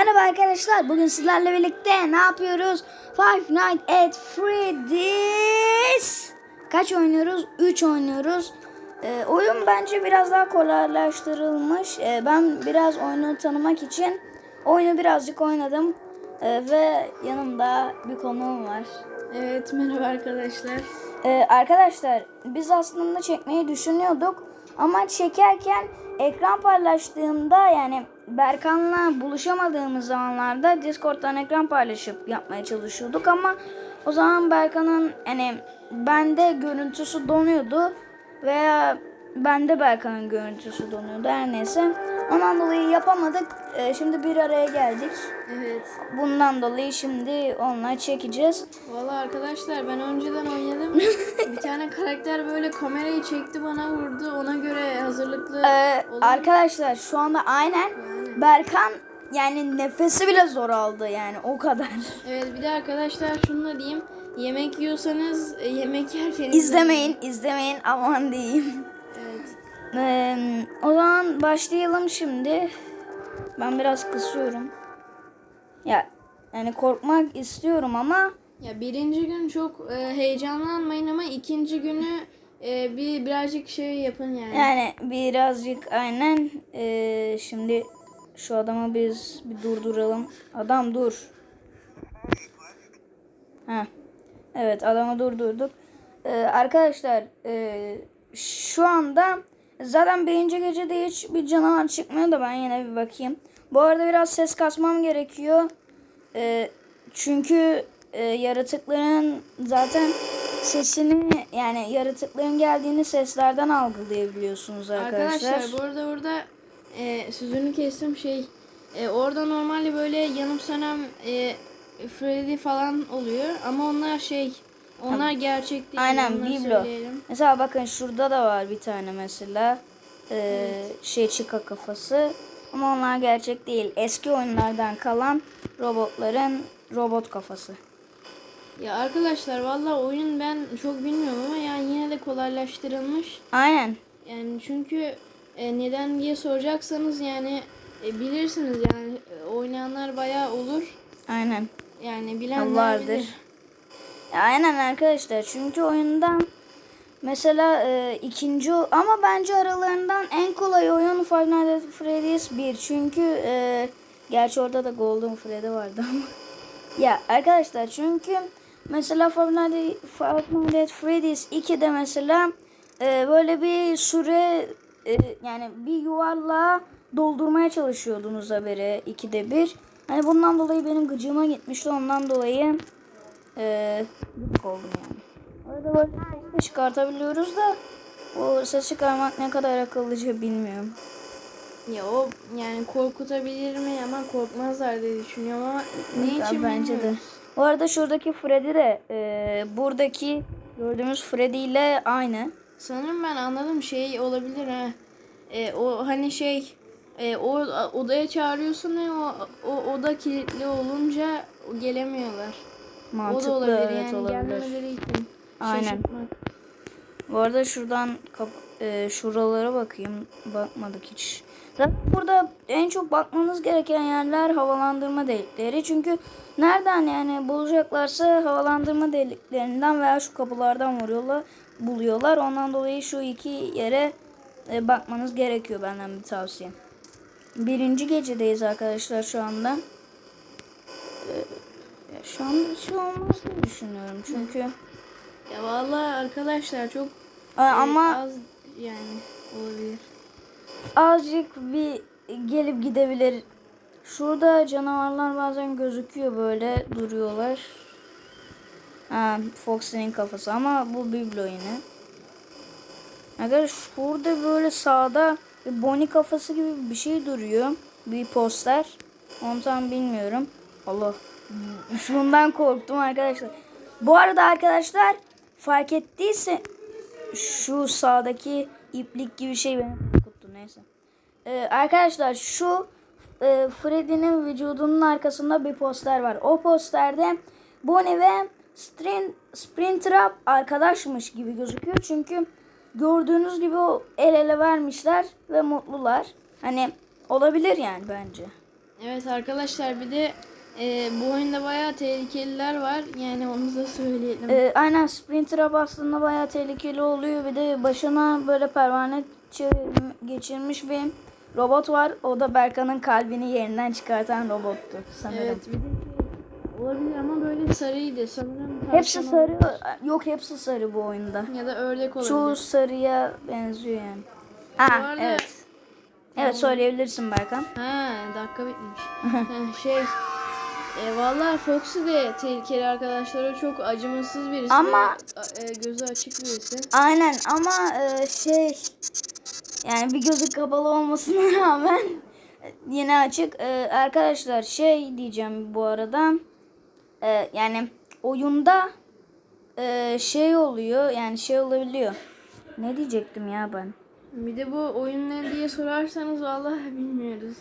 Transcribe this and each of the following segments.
Merhaba arkadaşlar. Bugün sizlerle birlikte ne yapıyoruz? Five Nights at Freddy's. Kaç oynuyoruz? 3 oynuyoruz. Ee, oyun bence biraz daha kolaylaştırılmış. Ee, ben biraz oyunu tanımak için oyunu birazcık oynadım. Ee, ve yanımda bir konuğum var. Evet merhaba arkadaşlar. Ee, arkadaşlar biz aslında çekmeyi düşünüyorduk ama çekerken ekran paylaştığımda yani Berkan'la buluşamadığımız zamanlarda Discord'dan ekran paylaşıp yapmaya çalışıyorduk ama o zaman Berkan'ın hani bende görüntüsü donuyordu veya bende Berkan'ın görüntüsü donuyordu her neyse. Ondan dolayı yapamadık. Ee, şimdi bir araya geldik. Evet. Bundan dolayı şimdi onunla çekeceğiz. Valla arkadaşlar ben önceden oynadım. bir tane karakter böyle kamerayı çekti bana vurdu. Ona göre hazırlıklı Ee, arkadaşlar şu anda aynen Berkan yani nefesi bile zor aldı yani o kadar. Evet bir de arkadaşlar şunu da diyeyim. Yemek yiyorsanız e, yemek yerken İzlemeyin, izlemeyin aman diyeyim. Evet. Ee, o zaman başlayalım şimdi. Ben biraz kısıyorum. Ya yani korkmak istiyorum ama Ya birinci gün çok e, heyecanlanmayın ama ikinci günü e, bir birazcık şey yapın yani. yani birazcık aynen ee, şimdi şu adamı biz bir durduralım. Adam dur. Ha. Evet adamı durdurduk. Ee, arkadaşlar ee, şu anda zaten birinci gecede hiç bir canavar çıkmıyor da ben yine bir bakayım. Bu arada biraz ses kasmam gerekiyor. Ee, çünkü ee, yaratıkların zaten sesini yani yaratıkların geldiğini seslerden algılayabiliyorsunuz arkadaşlar. Arkadaşlar bu arada orada e, sözünü kestim şey e, orada normalde böyle yanıp sönen e, Freddy falan oluyor ama onlar şey onlar gerçek değil. Aynen biblo. söyleyelim. Mesela bakın şurada da var bir tane mesela. Ee, şey çıka kafası. Ama onlar gerçek değil. Eski oyunlardan kalan robotların robot kafası. Ya arkadaşlar valla oyun ben çok bilmiyorum ama yani yine de kolaylaştırılmış. Aynen. Yani çünkü e, neden diye soracaksanız yani e, bilirsiniz yani e, oynayanlar bayağı olur. Aynen. Yani bilenler Vardır. bilir. Aynen arkadaşlar. Çünkü oyundan mesela e, ikinci ama bence aralarından en kolay oyun Five Nights at Freddy's 1. Çünkü e, gerçi orada da Golden Freddy vardı ama. ya arkadaşlar çünkü mesela Five Nights at Freddy's 2'de mesela e, böyle bir süre e, yani bir yuvarlağa doldurmaya çalışıyordunuz haberi 2'de bir. Hani bundan dolayı benim gıcığıma gitmişti ondan dolayı gıcık oldum yani. Orada böyle çıkartabiliyoruz da o ses çıkarmak ne kadar akıllıca bilmiyorum. Ya o yani korkutabilir mi ama korkmazlar diye düşünüyorum ama ne için bence de. bilmiyorum. Bu arada şuradaki Freddy de e, buradaki gördüğümüz Freddy ile aynı. Sanırım ben anladım şey olabilir ha. E, o hani şey e, o odaya çağırıyorsun ve o, o oda kilitli olunca gelemiyorlar. o da Mantıklı olabilir evet yani olabilir. gelmemeleri için. Aynen. Şaşırtmak. Bu arada şuradan kap e, şuralara bakayım. Bakmadık hiç. Zaten burada en çok bakmanız gereken yerler havalandırma delikleri. Çünkü nereden yani bulacaklarsa havalandırma deliklerinden veya şu kapılardan vuruyorlar, buluyorlar. Ondan dolayı şu iki yere e, bakmanız gerekiyor benden bir tavsiye. Birinci gecedeyiz arkadaşlar şu anda. E, şu anda bir şey olmaz diye düşünüyorum. Çünkü Ya vallahi arkadaşlar çok e, ama az yani olabilir. azıcık bir gelip gidebilir. Şurada canavarlar bazen gözüküyor böyle duruyorlar. Ha, Foxy'nin kafası ama bu biblo yine. Arkadaşlar şurada böyle sağda bir Bonnie kafası gibi bir şey duruyor. Bir poster. Onu tam bilmiyorum. Allah. Şundan korktum arkadaşlar. Bu arada arkadaşlar fark ettiyse şu sağdaki iplik gibi şey beni korkuttu neyse. Ee, arkadaşlar şu e, Freddy'nin vücudunun arkasında bir poster var. O posterde Bonnie ve Sprin, Springtrap arkadaşmış gibi gözüküyor. Çünkü gördüğünüz gibi o el ele vermişler ve mutlular. Hani olabilir yani bence. Evet arkadaşlar bir de e, bu oyunda bayağı tehlikeliler var. Yani onu da söyleyelim. Ee, aynen Splinter Up aslında bayağı tehlikeli oluyor. Bir de başına böyle pervane geçirmiş bir robot var. O da Berkan'ın kalbini yerinden çıkartan robottu sanırım. evet bir de olabilir ama böyle sarıydı sanırım. Hepsi tavşan sarı. Yok hepsi sarı bu oyunda. Ya da ördek olabilir. Çoğu sarıya benziyor yani. Ha arada- evet. Evet söyleyebilirsin Berkan. Ha dakika bitmiş. Ha, şey e, Valla Foxy de tehlikeli arkadaşlar. O çok acımasız birisi. Ama- e, gözü açık birisi. Aynen ama e, şey yani bir gözü kapalı olmasına rağmen e, yine açık. E, arkadaşlar şey diyeceğim bu arada E, yani oyunda e, şey oluyor yani şey olabiliyor. Ne diyecektim ya ben? Bir de bu oyun ne diye sorarsanız vallahi bilmiyoruz.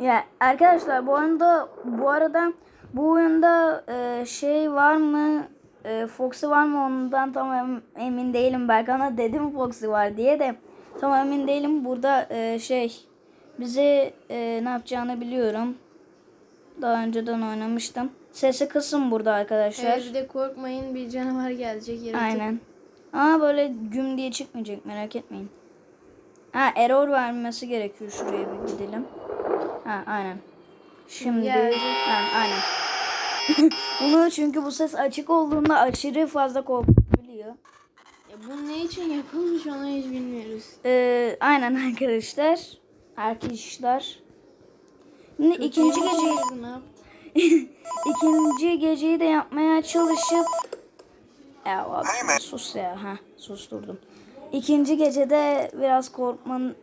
Ya arkadaşlar bu oyunda bu arada bu oyunda e, şey var mı e, Foxy var mı ondan tam em- emin değilim. Berkan'a dedim Foxy var diye de tam emin değilim. Burada e, şey bize e, ne yapacağını biliyorum. Daha önceden oynamıştım. Sesi kısın burada arkadaşlar. Evet bir de korkmayın bir canavar gelecek yaratık. Aynen. Ama böyle güm diye çıkmayacak merak etmeyin. Ha error vermesi gerekiyor şuraya bir gidelim. Ha aynen. Şimdi Gelecek. ha aynen. Bunu çünkü bu ses açık olduğunda aşırı fazla korkutabiliyor. Ya bu ne için yapılmış onu hiç bilmiyoruz. Ee, aynen arkadaşlar. Arkadaşlar. Şimdi ikinci geceyi Ne yaptı? ikinci geceyi de yapmaya çalışıp ya abi, sus ya ha susturdum. İkinci gecede biraz korkman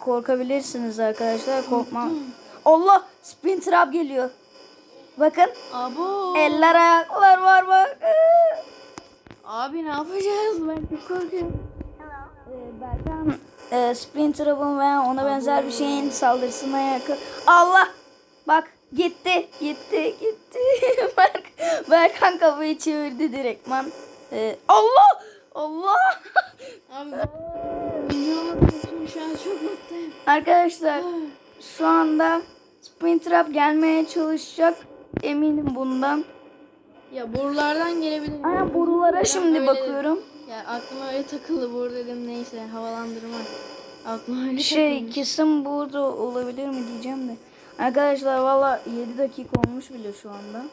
korkabilirsiniz arkadaşlar. Korkma. Allah Splinter Up geliyor. Bakın Abo. eller ayaklar var bak. Abi ne yapacağız? Ben çok korkuyorum. Ee, Berkan e, Splinter Up'ın veya ona benzer bir şeyin saldırısına yakın. Allah! Bak gitti gitti gitti. Berk, Berkan kafayı çevirdi direktman. Ee, Allah! Allah! Abi ben birinci olmak için şu an çok mutluyum. Arkadaşlar şu anda Splinter Up gelmeye çalışacak. Eminim bundan. Ya borulardan gelebilir. Aynen borulara Ben şimdi öyle- bakıyorum. Ya aklıma öyle takıldı boru dedim neyse havalandırma. Aklıma öyle Şey takılmış. kesin burada olabilir mi diyeceğim de. Arkadaşlar valla 7 dakika olmuş bile şu anda.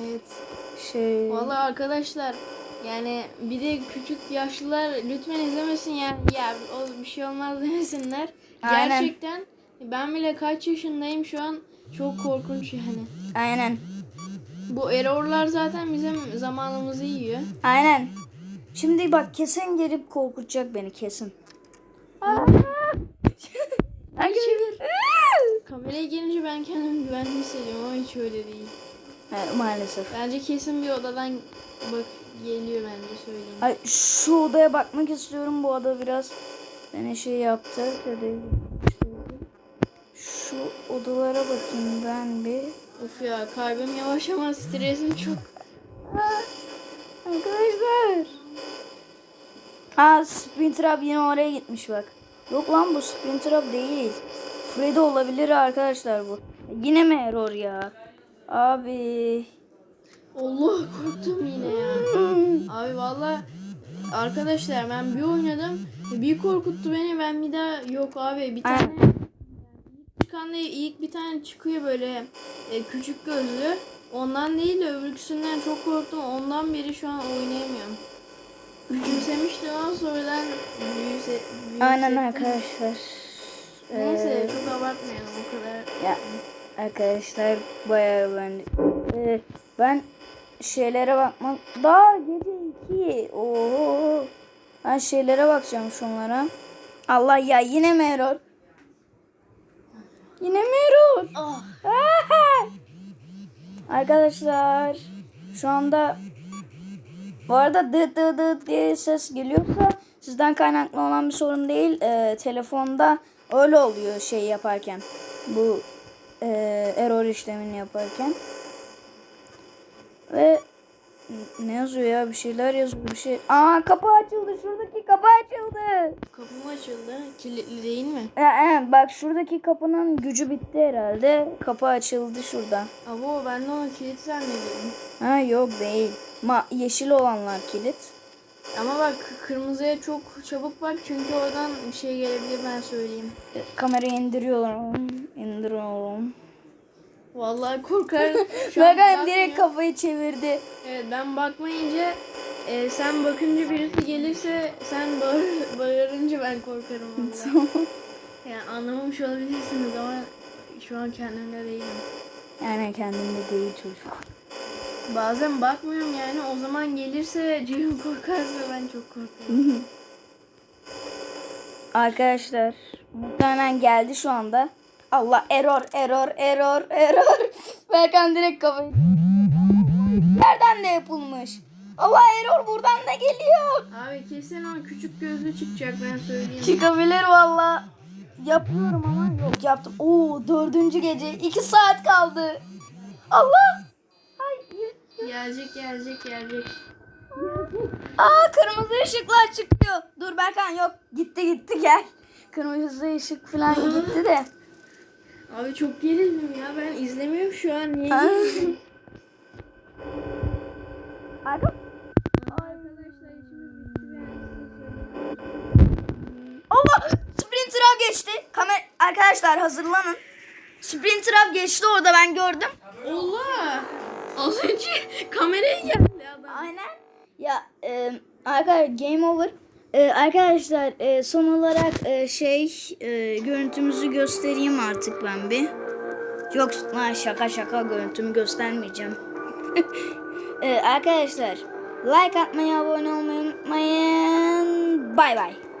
Evet. Şey Vallahi arkadaşlar yani bir de küçük yaşlılar lütfen izlemesin yani ya o bir şey olmaz demesinler. Aynen. Gerçekten ben bile kaç yaşındayım şu an çok korkunç yani. aynen. Bu errorlar zaten bizim zamanımızı yiyor. Aynen. Şimdi bak kesin gelip korkutacak beni kesin. Arkadaşlar. Hiç öyle değil. Evet, maalesef. Bence kesin bir odadan bak geliyor bence söyleyeyim. Ay, şu odaya bakmak istiyorum. Bu oda biraz beni şey yaptı. Şu odalara bakayım ben bir. Of ya kalbim yavaş ama stresim çok. Arkadaşlar. Ha Splinter Up yine oraya gitmiş bak. Yok lan bu Splinter Up değil. Freddy olabilir arkadaşlar bu. Yine mi error ya? Abi. Allah korktum yine ya. Abi valla arkadaşlar ben bir oynadım. Bir korkuttu beni ben bir daha yok abi bir tane Aynen. çıkan da ilk bir tane çıkıyor böyle e, küçük gözlü. Ondan değil de öbürküsünden çok korktum. Ondan beri şu an oynayamıyorum. Küçümsemiştim ama sonradan büyüse, Aynen büyüse- arkadaşlar. Neyse Ee, çok abartmayalım o kadar. Ya arkadaşlar bayağı ben Ee, ben şeylere bakmak daha gece 2 Oo. Ben şeylere bakacağım şunlara. Allah ya yine mi error? Yine mi error? Aha! Arkadaşlar şu anda bu arada dıt dıt dıt diye ses geliyorsa sizden kaynaklı olan bir sorun değil. Ee, telefonda öyle oluyor şey yaparken. Bu e, error işlemini yaparken. Ve Ne yazıyor ya? Bir şeyler yazıyor. Bir şey. Aa kapı açıldı. Şuradaki kapı açıldı. Kapı mı açıldı? Kilitli değil mi? Ee, e, bak şuradaki kapının gücü bitti herhalde. Kapı açıldı şurada. Abo ben de onu kilit zannediyordum. Ha yok değil. Ma yeşil olanlar kilit. Ama bak kırmızıya çok çabuk bak çünkü oradan bir şey gelebilir ben söyleyeyim. E, kamerayı indiriyorum. İndiriyorum. Vallahi korkarım. Şu an Bakın bakmıyor. direkt kafayı çevirdi. Evet ben bakmayınca e, sen bakınca birisi gelirse sen bağır, bağırınca ben korkarım valla. yani anlamamış olabilirsiniz ama şu an kendimde değilim. yani kendinde değil çocuk. Bazen bakmıyorum yani o zaman gelirse Ceyhun korkarsa ben çok korkarım. Arkadaşlar muhtemelen geldi şu anda. Allah error error error error. Berkan direkt kafayı. Nereden de yapılmış? Allah error buradan da geliyor. Abi kesin o küçük gözlü çıkacak ben söyleyeyim. Çıkabilir valla. Yapıyorum ama yok yaptım. Oo dördüncü gece. iki saat kaldı. Allah. Gelecek gelecek gelecek. Aa kırmızı ışıklar çıkıyor. Dur Berkan yok. Gitti gitti gel. Kırmızı ışık falan gitti de. Abi çok gerildim ya ben izlemiyorum şu an niye gerildim? Arka. Allah! Sprinter Up geçti. Kamer Arkadaşlar hazırlanın. Sprinter Up geçti orada ben gördüm. Allah! Az önce kameraya geldi adam. Aynen. Ya e, arkadaşlar game over. E, arkadaşlar e, son olarak e, şey e, görüntümüzü göstereyim artık ben bir. Yok lan şaka şaka görüntümü göstermeyeceğim. e, arkadaşlar like atmayı abone olmayı unutmayın. Bay bay.